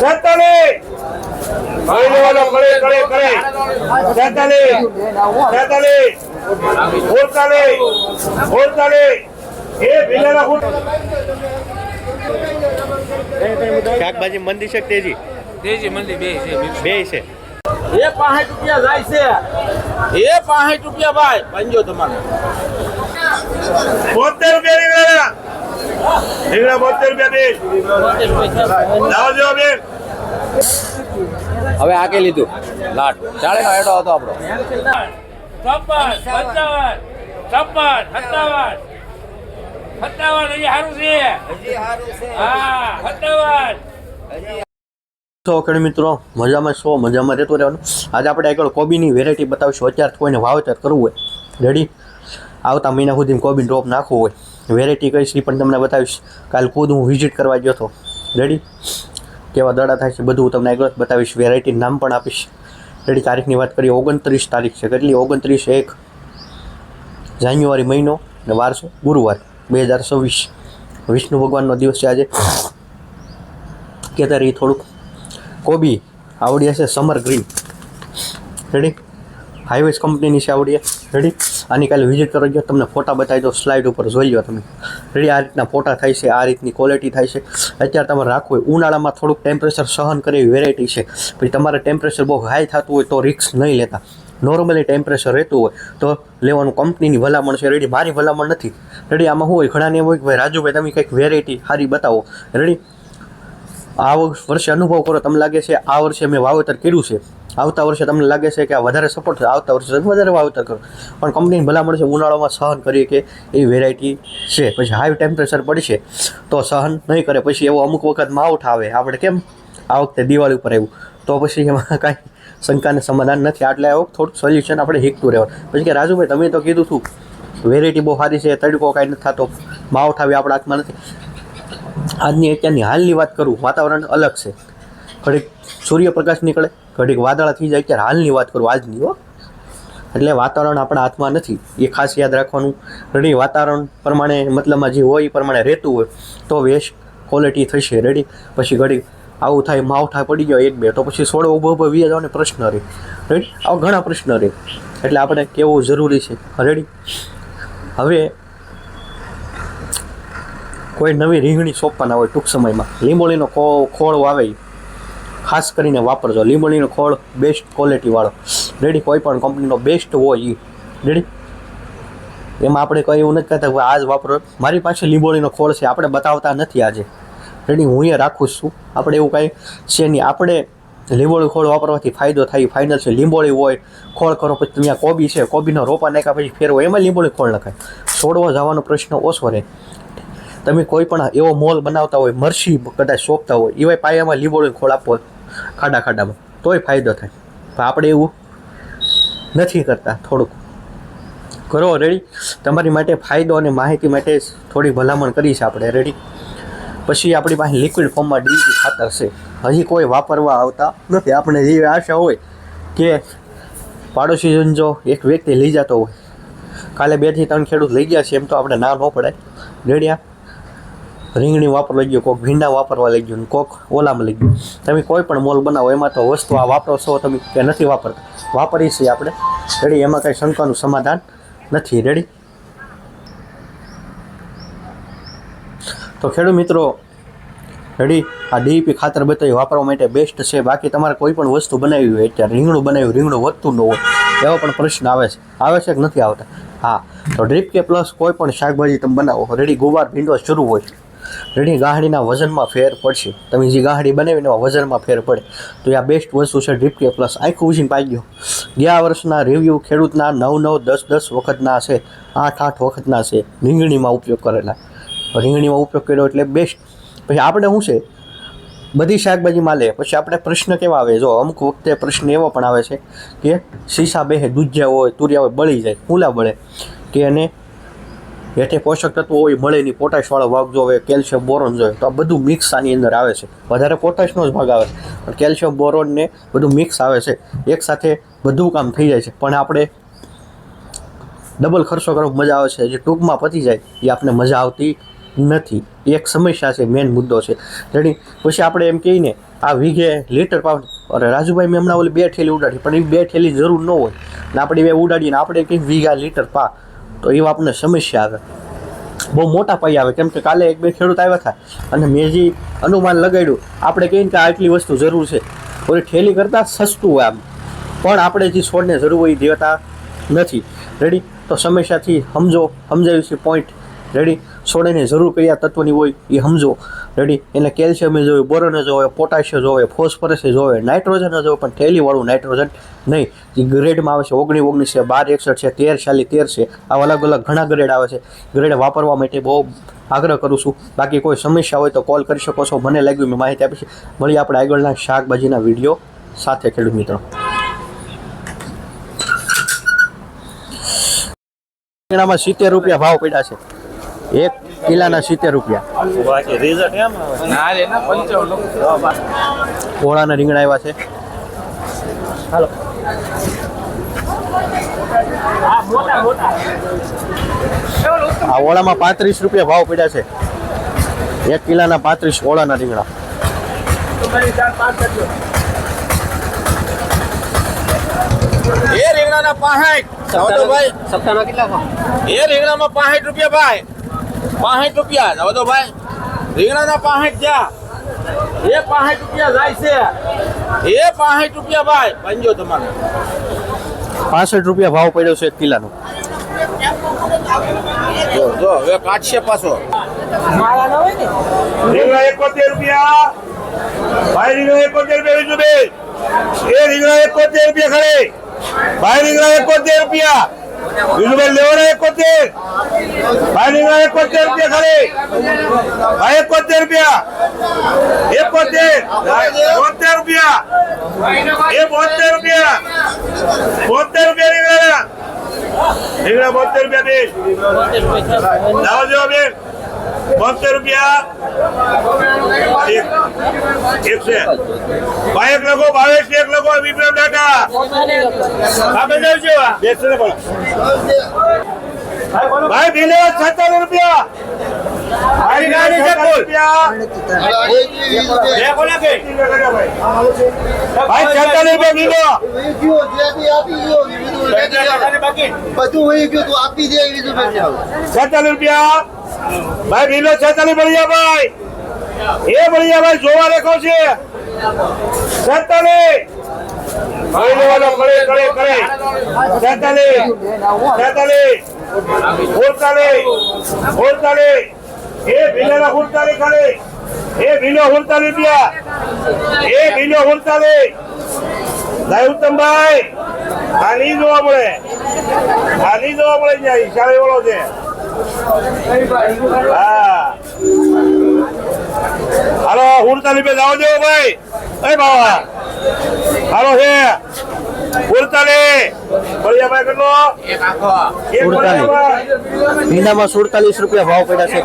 સેતાલીસ ભાઈ લેવાનો કરે કરે કરે સેતાલીસ સેતાલીસ ઓડતાલીસ ઓડતાલીસ એ ભીલાના ફૂટ. શાકભાજી મંદી છે તેજી? તેજી મંદી બે છે બે છે. એ પાસઠ રૂપિયા જાય છે. એ પાંસઠ રૂપિયા ભાઈ પાંજો તમારે. બોતેર રૂપિયા રીંગણા બોતેર રૂપિયા બેન લાવજો બેન. હવે આ કે લીધું? લાટ. ચાલે નો હેડો હતો આપણો. છપ્પન પંચાવન છપ્પન સત્તાવન. સત્તાવન હજી સારું છે. હા સત્તાવન. તો ખેડૂત મિત્રો મજામાં સો મજામાં રહેતો રહેવાનું? આજે આપણે આગળ કોબીની વેરાયટી બતાવીશું. અત્યારે કોઈને વાવેતર કરવું હોય રેડી આવતા મહિના સુધી કોબી ડ્રોપ નાખવું હોય. વેરાયટી કઈ છે પણ તમને બતાવીશ. કાલ ખુદ હું વિઝિટ કરવા ગયો હતો. રેડી કેવા દડા થાય છે બધું હું તમને આગળ બતાવીશ. વેરાયટી નામ પણ આપીશ. રેડી તારીખની વાત કરીએ, ઓગણત્રીસ તારીખ છે. કેટલી? ઓગણત્રીસ એક જાન્યુઆરી મહિનો ને વાર છે ગુરુવાર બે હજાર છવ્વીસ. વિષ્ણુ ભગવાનનો દિવસ છે આજે. કહેતા રહી થોડુંક. કોબી, આવડી હશે સમર ગ્રીન. રેડી હાઈવેઝ કંપનીની છે આવડીએ રેડી આની કાલે વિઝિટ કરો ગયો તમને ફોટા બતાવી દો સ્લાઇડ ઉપર જોઈ લો તમે. રેડી આ રીતના ફોટા થાય છે, આ રીતની ક્વોલિટી થાય છે. અત્યારે તમારે રાખવું હોય. ઉનાળામાં થોડુંક ટેમ્પરેચર સહન કરે એવી વેરાયટી છે. પછી તમારે ટેમ્પરેચર બહુ હાઈ થતું હોય તો રિસ્ક નહીં લેતા. નોર્મલી ટેમ્પરેચર રહેતું હોય તો લેવાનું કંપનીની ભલામણ છે. રેડી મારી ભલામણ નથી. રેડી આમાં શું હોય? ઘણાને હોય કે ભાઈ, રાજુભાઈ, તમે કંઈક વેરાયટી સારી બતાવો. રેડી આ વર્ષે અનુભવ કરો, તમને લાગે છે આ વર્ષે મેં વાવેતર કર્યું છે? આવતા વર્ષે તમને લાગે છે કે આ વધારે સપોર્ટ આવતા વર્ષે વધારે વાવેતર કરો. પણ કંપની ભલામણ છે, ઉનાળામાં સહન કરીએ કે એ વેરાયટી છે. પછી હાઈ ટેમ્પરેચર પડશે તો સહન નહીં કરે. પછી એવો અમુક વખત માવઠ આવે આપણે કેમ આ વખતે દિવાળી ઉપર આવ્યું તો પછી એમાં કાંઈ શંકાને સમાધાન નથી. આટલે આવો થોડુંક સોલ્યુશન આપણે હીકતું રહેવાનું. પછી કે રાજુભાઈ, તમે તો કીધું હતું વેરાયટી બહુ સારી છે, તડકો કાંઈ નથી થતો માવઠ આવે આપણા હાથમાં નથી. આજની અત્યારની હાલની વાત કરું, વાતાવરણ અલગ છે. ઘડીક સૂર્યપ્રકાશ નીકળે, ઘડીક વાદળા થઈ જાય ત્યારે હાલની વાત કરું આજની, હો. એટલે વાતાવરણ આપણા હાથમાં નથી. એ ખાસ યાદ રાખવાનું. રેડી વાતાવરણ પ્રમાણે મતલબમાં જે હોય એ પ્રમાણે રહેતું હોય, તો વેસ્ટ ક્વોલિટી થશે. રેડી પછી ઘડીક આવું થાય, માવઠા પડી ગયો એક બે, તો પછી સોળો ઊભો ઊભો વી જવાનો પ્રશ્ન રહે. રેડી આવા ઘણા પ્રશ્ન રહે. એટલે આપણે કેવું જરૂરી છે. રેડી હવે કોઈ નવી રીંગણી સોંપવાના હોય ટૂંક સમયમાં. લીંબોળીનો ખોળ વાવે ખાસ કરીને વાપરજો. લીંબોળીનો ખોળ બેસ્ટ ક્વોલિટીવાળો રેડી કોઈ પણ કંપનીનો બેસ્ટ હોય એ રેડી એમાં આપણે કંઈ એવું નથી કહેતા કે આજ વાપરો. મારી પાસે લીંબોળીનો ખોળ છે. આપણે બતાવતા નથી આજે. રેડી હું અહીંયા રાખું છું. આપણે એવું કાંઈ છે નહીં. આપણે લીંબોળી ખોળ વાપરવાથી ફાયદો થાય ફાઇનલ છે. લીંબોળી હોય, ખોળ કરો, પછી ત્યાં કોબી છે. કોબીનો રોપા નાખ્યા, પછી ફેરવો. એમાં લીંબોળી ખોળ નખાય. છોડવા જવાનો પ્રશ્ન ઓછો રહે. તમે કોઈ પણ એવો મોલ બનાવતા હોય મરશી કદાચ સોંપતા હોય એવા પાયામાં લીંબોળીને ખોળ આપો ખાડા ખાડામાં, તોય ફાયદો થાય. પણ આપણે એવું નથી કરતા થોડુંક. કરો રેડી તમારી માટે ફાયદો અને માહિતી માટે થોડી ભલામણ કરી છે આપણે રેડી પછી આપણી પાસે લિક્વિડ ફોર્મમાં ડીપી ખાતર છે. હજી કોઈ વાપરવા આવતા નથી. આપણે એવી આશા હોય કે પાડોશી જો એક વ્યક્તિ લઈ જતો હોય, કાલે બેથી ત્રણ ખેડૂત લઈ ગયા છે, એમ તો આપણે ના ન પડાય. રેડિયા રીંગણી વાપરવા લઈ ગયો કોક ભીંડા વાપરવા લઈ ગયો ને કોક ઓલામાં લઈ ગયો તમે કોઈ પણ મોલ બનાવો, એમાં તો વસ્તુ આ વાપરો છો, તમે કે નથી વાપરતા. વાપરીએ છીએ આપણે. રેડી એમાં કંઈ શંકાનું સમાધાન નથી. રેડી તો ખેડૂત મિત્રો રેડી આ ડીપી ખાતર બતાવી વાપરવા માટે બેસ્ટ છે. બાકી તમારે કોઈ પણ વસ્તુ બનાવી હોય, અત્યારે રીંગણું બનાવ્યું, રીંગણું વધતું ન હોય, એવો પણ પ્રશ્ન આવે છે. આવે છે કે નથી આવતા? હા. તો ડ્રીપ કે પ્લસ કોઈ પણ શાકભાજી તમે બનાવો. રેડી ગુવાર, ભીંડો શરૂ હોય. રેડી ગાહડીના વજનમાં ફેર પડશે. તમે જે ગાહડી બનાવીને વજનમાં ફેર પડે. તો એ આ બેસ્ટ વસ્તુ છે ડ્રીપ કે પ્લસ આખું ઉછીને પાઈ ગયો. ગયા વર્ષના રિવ્યૂ ખેડૂતના નવ નવ દસ દસ વખતના છે, આઠ આઠ વખતના છે. રીંગણીમાં ઉપયોગ કરેલા. રીંગણીમાં ઉપયોગ કર્યો એટલે બેસ્ટ પછી આપણે શું છે? બધી શાકભાજીમાં લે પછી આપણે પ્રશ્ન કેવા આવે? જો અમુક વખતે પ્રશ્ન એવો પણ આવે છે કે સીસા બેહે દૂધિયા હોય, તુરિયા હોય, બળી જાય ફૂલા બળે. કે એને હેઠે પોષક તત્વો હોય, મળે નહીં. પોટાશવાળો ભાગ જોવે કેલ્શિયમ બોરોન જોઈએ તો આ બધું મિક્સ આની અંદર આવે છે. વધારે પોટાશનો જ ભાગ આવે છે. પણ કેલ્શિયમ, બોરોન ને બધું મિક્સ આવે છે. એકસાથે બધું કામ થઈ જાય છે. પણ આપણે ડબલ ખર્ચો કરવો મજા આવે છે. જે ટૂંકમાં પતી જાય, એ આપણે મજા આવતી નથી. એક સમસ્યા છે મેઇન મુદ્દો છે. જેની પછી આપણે એમ કહીને આ વીઘે લીટર પાવ અરે રાજુભાઈ મેં હમણાં ઓલી બે ઠેલી ઉડાડી, પણ એ બે ઠેલી જરૂર ન હોય. ને આપણે બે ઉડાડીને આપણે કંઈક વીઘા લીટર પા તો એવા આપણને સમસ્યા આવે. બહુ મોટા પાઈ આવે. કેમ કે કાલે એક બે ખેડૂત આવ્યા હતા અને મેં જે અનુમાન લગાડ્યું, આપણે કહીને કે આટલી વસ્તુ જરૂર છે. ઓલી ઠેલી કરતાં સસ્તું હોય આમ. પણ આપણે જે છોડને જરૂર હોય દેતા નથી. રેડી તો સમસ્યાથી સમજો. સમજાવ્યું છે પોઈન્ટ રેડી છોડને જરૂર કયા તત્વની હોય એ સમજો. રેડી એને કેલ્શિયમ જોવે બોરોન જોવે પોટાશિયમ જોવે ફોસ્ફરસ જોવે નાઇટ્રોજન જોવે પણ થેલીવાળું નાઇટ્રોજન નહીં. જે ગ્રેડમાં આવે છે, ઓગણી ઓગણીસ છે, બાર એકસઠ છે, તેર ચાલી તેર છે. આવા અલગ અલગ ઘણા ગ્રેડ આવે છે. ગ્રેડ વાપરવા માટે બહુ આગ્રહ કરું છું. બાકી કોઈ સમસ્યા હોય તો કોલ કરી શકો છો. મને લાગ્યું મેં માહિતી આપી છે. મળીએ આપણે આગળના શાકભાજીના વીડિયો સાથે ખેડૂત મિત્રો. સિત્તેર રૂપિયા ભાવ પડ્યા છે. એક કિલાના સિત્તેર રૂપિયા. ઓળાના રીંગણા આવ્યા છે. હાલો. આ ઓળામાં પાંત્રીસ રૂપિયા ભાવ પડ્યા છે. એક કિલાના પાંત્રીસ ઓળાના રીંગણા. એ રીંગણાના પાસઠ જાઓ ભાઈ સત્તાના કેટલા એ રીંગણામાં પાસઠ રૂપિયા ભાઈ. પાસઠ રૂપિયા જાઓ તો ભાઈ રીંગણાના પાસઠ થયા. એ પાસઠ રૂપિયા જાય છે. એ પાસઠ રૂપિયા ભાઈ પંજો તમારે. પાસઠ રૂપિયા ભાવ પડ્યો છે એક કિલાનો. જો જો હવે કાઢશે પાછો. રીંગણા એકોતેર રૂપિયા. ભાઈ રીંગણા એકોતેર રૂપિયા વિજુભાઈ એ રીંગણા એકોતેર રૂપિયા ખરે. ભાઈ રીંગણા એકોતેર રૂપિયા. વિજુભાઈ લેવાના એકોતેર ભાઈ રીંગણા એકોતેર રૂપિયા ખરે ભાઈ એકોતેર રૂપિયા એકોતેર બોતેર રૂપિયા એ બોતેર રૂપિયા બોતેર રૂપિયા રીંગણા રીંગણા બોતેર રૂપિયા બેન લાવો જો બેન બોતેર રૂપિયા. ભાઈ એક લખો ભાવેશ એક લખો વિપ્લવ બેસો ને પણ ભાઈ ભીલે સત્તર રૂપિયા. ભાઈ ગાડી છે બોલ બે કોને કે ભાઈ. સત્તાવીસ રૂપિયા બધું ગયું તું આપી દે એવી રીતે રૂપિયા. ભાઈ બિલો છેતાલીસ બળિયા ભાઈ. એ બળિયા ભાઈ જોવા રેખો છે. ભાઈ ઉડતાલીસ એ ભીલાના ઉડતાલીસ કરે એ ભીલો ઉડતાલીસ રૂપિયા એ ભીલો લાય ઉત્તમભાઈ આ નહીં જોવા મળે. આ નહીં જોવા મળે ત્યાં ઈશારે વાળો છે. હા. હાલો ઉડતાલીસ રૂપિયા જાઓ દેવો ભાઈ. એ બાવા. હાલો છે ઉડતાલીસ બળિયા કેટલો? એક આખો. એક ઉડતાલીસ. સુડતાલીસ રૂપિયા ભાવ પડ્યા છે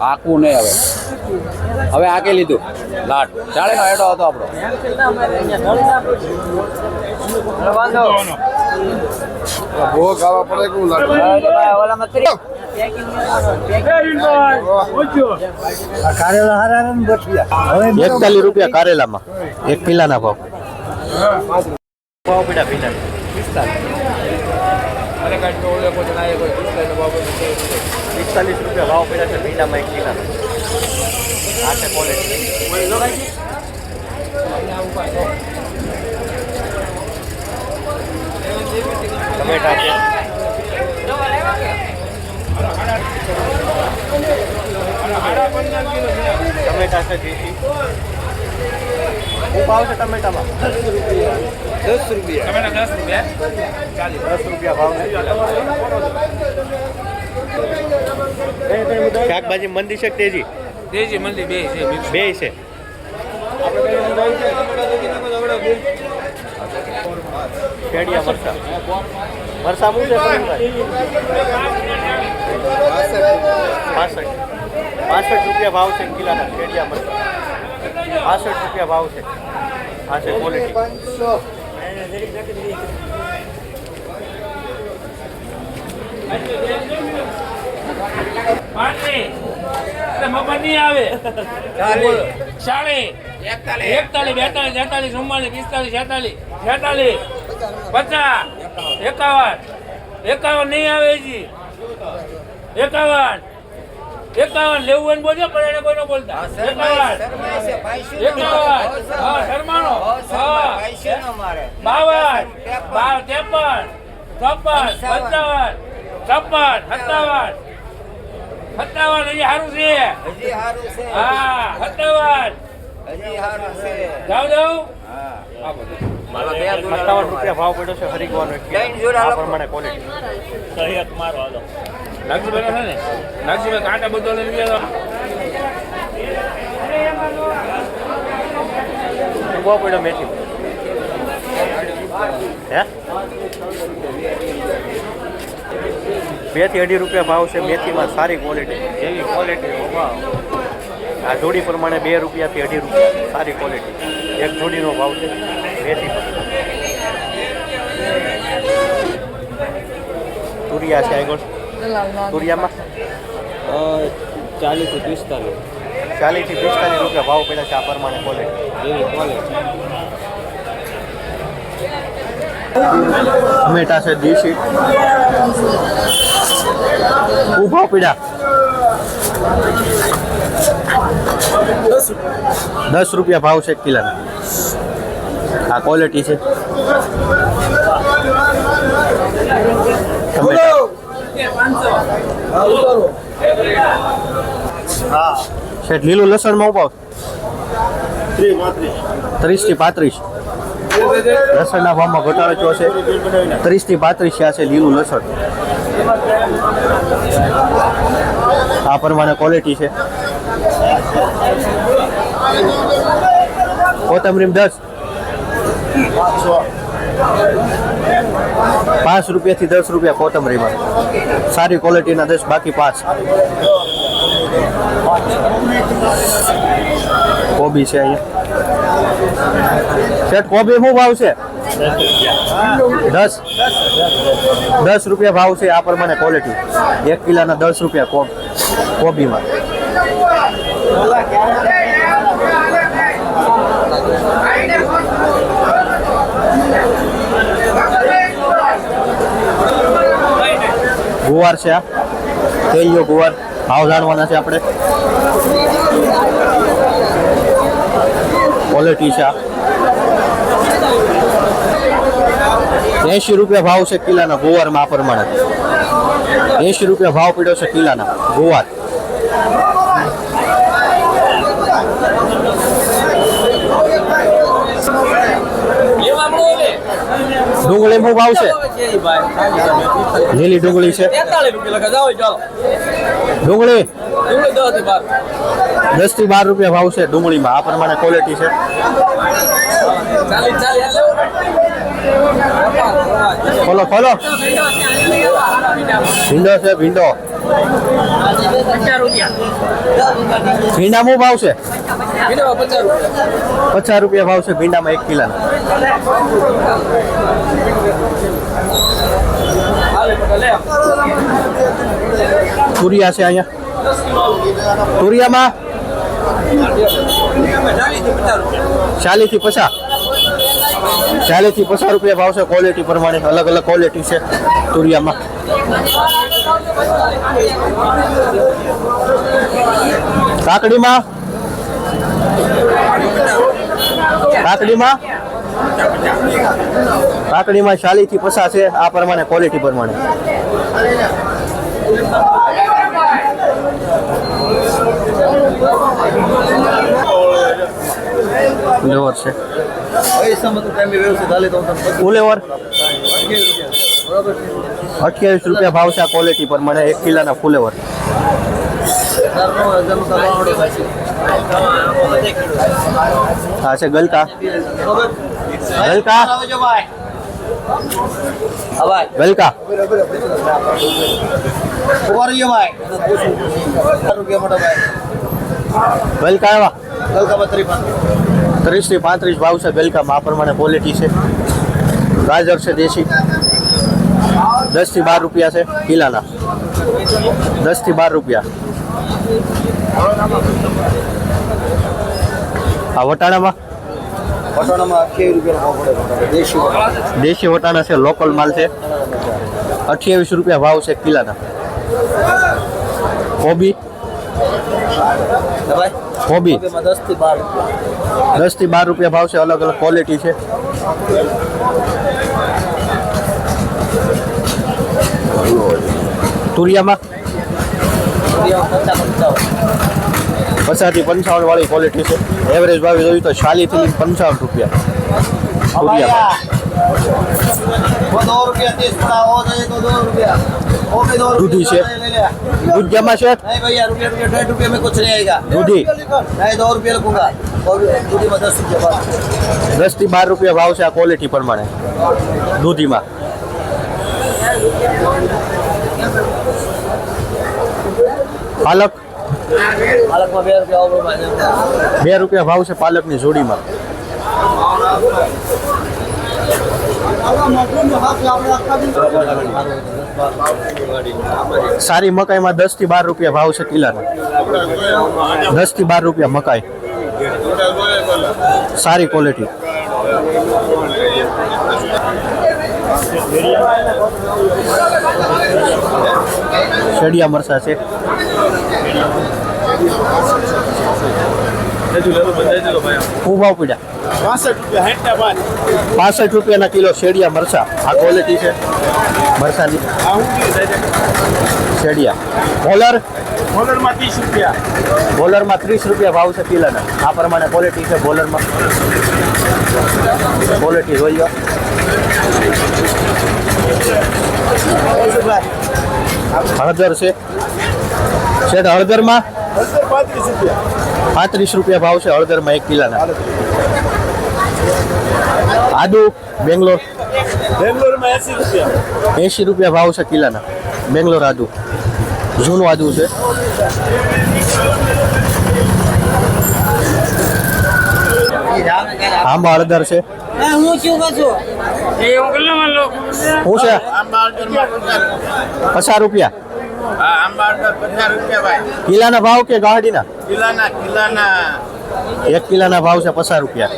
આખો નહીં હવે. હવે આકે લીધું. લાટ. ચાલે નો હેડો હતો આપણો. બહુ ખાવા પડે કેવું લાગે એકતાલીસ રૂપિયા કારેલામાં. એક કિલાના ભાવ ભાવ ભીંડા પિસ્તાલીસ. રૂપિયા ભાવ પડ્યા છે ભીંડામાં એક કિલાના આ છે ક્વોલિટી ટમેટા છે. ટમેટા છે દેશી. શું ભાવ છે ટમેટામાં? દસ રૂપિયા. દસ રૂપિયા. ભાવ છે શાકભાજી મંદી છે તેજી? તેજી મંદી બે છે બે છે. કેડિયા મરસા મરસા શું છે પ્રવીણભાઈ? પાસઠ પાસઠ રૂપિયા ભાવ છે કિલાના કેડિયા મરસા પાસઠ રૂપિયા ભાવ છે આ છે ક્વોલિટી પાંત્રીસ એટલે મફત નહીં આવે ચાલીસ એકતાલીસ બેતાલીસ તેતાલીસ ચુમ્માલીસ પિસ્તાલીસ છેતાલીસ છેતાલીસ પચાસ એકાવન એકાવન નહીં આવે હજી. એકાવન એકાવન લેવું હોય બોલજો પણ એને કોઈને બોલતા. એકાવન એકાવન. હા શર્માનો. હા બાવન બાર ત્રેપન ચોપન પંચાવન. છપ્પન સત્તાવન. સત્તાવન હજી સારું છે. હા સત્તાવન. જાવ જાવ સત્તાવન રૂપિયા ભાવ પડ્યો છે કિલો. આ પ્રમાણે ક્વોલિટી નાગજીભાઈ છે ને? નાગજીભાઈ કાંટા બધો લઈ ગયા બહુ પડ્યો મેથી. હે? બેથી અઢી રૂપિયા ભાવ છે મેથીમાં સારી ક્વોલિટી જેવી ક્વોલિટી ભાવ આ જોડી પ્રમાણે બે રૂપિયાથી અઢી રૂપિયા. સારી ક્વોલિટી એક જોડીનો ભાવ છે. તુરિયા છે આગળ તુરિયામાં? ચાલીસથી પિસ્તાલીસ. ચાલીસથી પિસ્તાલીસ રૂપિયા ભાવ પડ્યા છે આ પ્રમાણે ક્વોલિટી એવી ક્વોલિટી ટમેટા છે દેશી. ઊભા પીડા દસ રૂપિયા ભાવ છે કિલાના. આ ક્વોલિટી છે. હા. શેઠ લીલું લસણમાં ઉપાવ ત્રીસથી પાંત્રીસ. લસણના ભાવમાં ઘટાડો થયો છે. ત્રીસથી પાંત્રીસ છે આ છે લીલું લસણ. આ પ્રમાણે ક્વોલિટી છે. કોથમરીમ દસ. પાંચ રૂપિયાથી દસ રૂપિયા કોથમરીમાં. સારી ક્વોલિટીના દસ, બાકી પાંચ. કોબી છે અહીંયા. શેઠ, કોબી શું ભાવ છે? દસ. દસ રૂપિયા ભાવ છે આ પ્રમાણે ક્વોલિટી. એક કિલાના દસ રૂપિયા કોબ કોબીમાં. ગુવાર છે આ. તેલિયો ગુવાર. ભાવ જાણવાના છે આપણે. ક્વોલિટી છે આ. એંશી રૂપિયા ભાવ છે કિલાના ગુવારમાં આ પ્રમાણે. એંશી રૂપિયા ભાવ પડ્યો છે કિલાના ગુવાર. ડુંગળી બહુ ભાવ છે લીલી ડુંગળી છે. ડુંગળી? દસથી બાર. રૂપિયા ભાવ છે ડુંગળીમાં આ પ્રમાણે ક્વોલિટી છે. ખોલો ખોલો ભીંડો છે ભીંડો ભીંડા મો ભાવ છે? પચાસ રૂપિયા. ભાવ છે ભીંડામાં એક કિલા તુરિયા છે અહીંયા. તુરિયામાં? ચાલીસથી પચાસ ચાલીસથી પચાસ? રૂપિયા ભાવ છે. ક્વોલિટી પ્રમાણે અલગ અલગ ક્વોલિટી છે તુરિયામાં. કાકડીમાં કાકડીમાં કાકડીમાં ચાલીસથી પચાસ છે આ પ્રમાણે ક્વોલિટી પ્રમાણે. ઉલેવર છે. ફુલેવર અઠ્યાવીસ રૂપિયા ભાવ છે આ ક્વોલિટી મને એક કિલાના ફુલેવર હા છે ગલકા. ગલકા? ગલકા. એવા ત્રીસ પાંત્રીસ ભાવ છે ગલકામાં, આ પ્રમાણે ક્વોલિટી છે. ગાજર છે દેશી. દસથી બાર રૂપિયા છે કિલાના દસથી બાર રૂપિયા આ વટાણામાં પટોણામાં અઠ્યાવીસ રૂપિયા ભાવ પડે દેશી વટાણા. દેશી વટાણા છે લોકલ માલ છે અઠ્યાવીસ રૂપિયા ભાવ છે કિલાના કોબી ને ભાઈ કોબી કોબીમાં દસથી બાર રૂપિયા દસથી બાર રૂપિયા ભાવ છે અલગ અલગ ક્વોલિટી છે તુરિયામાં પચાસ પંચાવન પચાસથી પંચાવન વાળી ક્વોલિટી છે એવરેજ ભાવ જોયું તો ચાલીસથી લઈને પંચાવન રૂપિયા તુરિયામાં वो दो रुपया तीस पड़ा हो जाए तो दो रुपया वो भी दो दूधी रुपया से। ले ले દૂધ જેમાં છે नहीं भैया रुपया रुपया डेढ़ रुपये में कुछ नहीं आएगा दूधी नहीं दो रुपये लगूंगा और दूधी में दस रुपया बस દસ થી બાર રૂપિયા ભાવ છે આ ક્વોલિટી પ્રમાણે દૂધીમાં પાલક? બે રૂપિયા ભાવ છે. પાલકની જોડીમાં. સારી મકાઈમાં દસથી બાર રૂપિયા ભાવ છે ટીલાના દસથી બાર રૂપિયા મકાઈ. સારી ક્વોલિટી શેડિયા મરસા છે. શું ભાવ પીડ્યા પાસઠ રૂપિયા હેઠા બાદ પાસઠ રૂપિયાના કિલો શેડિયા મરસા આ ક્વોલિટી છે. મરસાની આ હું કીધું શેડિયા. બોલર? મોડલમાં ત્રીસ રૂપિયા. બોલરમાં ત્રીસ રૂપિયા ભાવ છે કિલોના. આ પ્રમાણે ક્વોલિટી છે બોલરમાં. ક્વોલિટી જોઈ લો. હળદર છે. શેઠ હળદરમાં? પાંત્રીસ રૂપિયા. પાંત્રીસ રૂપિયા ભાવ છે હળદરમાં એક કિલોના. આદુ બેંગ્લોર. બેંગ્લોરમાં એસી રૂપિયા. એંશી રૂપિયા ભાવ છે કિલાના. બેંગ્લોર આદુ. જૂનું આદુ છે. આંબા હળદર છે. હું શું કહું છું. એ હું છે? પચાસ રૂપિયા. હા આંબા હળદર પચાસ રૂપિયા ભાઈ. કિલાના ભાવ કે ગાડીના? કિલાના કિલાના. એક કિલાના ભાવ છે પચાસ રૂપિયા.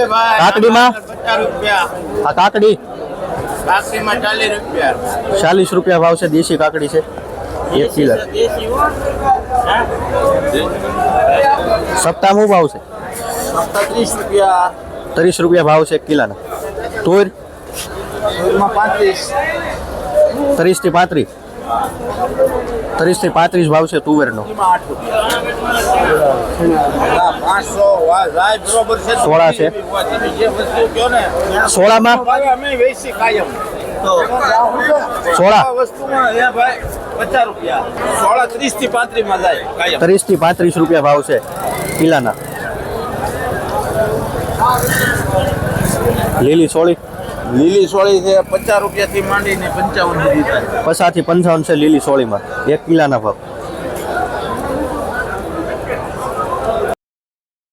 એ ભાઈ કાકડીમાં? પચાસ રૂપિયા. આ કાકડી? કાકડીમાં ચાલીસ રૂપિયા. ચાલીસ રૂપિયા ભાવ છે દેશી કાકડી છે. એક કિલો. સપ્તાહ શું ભાવ છે? ત્રીસ રૂપિયા. ત્રીસ રૂપિયા ભાવ છે એક કિલાના. તુર એમાં પાંત્રીસ. ત્રીસથી પાંત્રીસ. ત્રીસથી પાંત્રીસ ભાવ છે તુવેરનો. સોળા છે. સોળામાં? સોળા. ત્રીસથી પાંત્રીસ રૂપિયા ભાવ છે કિલ્લાના લીલી સોળી લીલી સોળી છે, પચાસ રૂપિયાથી માંડીને પંચાવન સુધી થાય પચાસથી પંચાવન છે લીલી સોળીમાં. એક કિલાના ભાવ.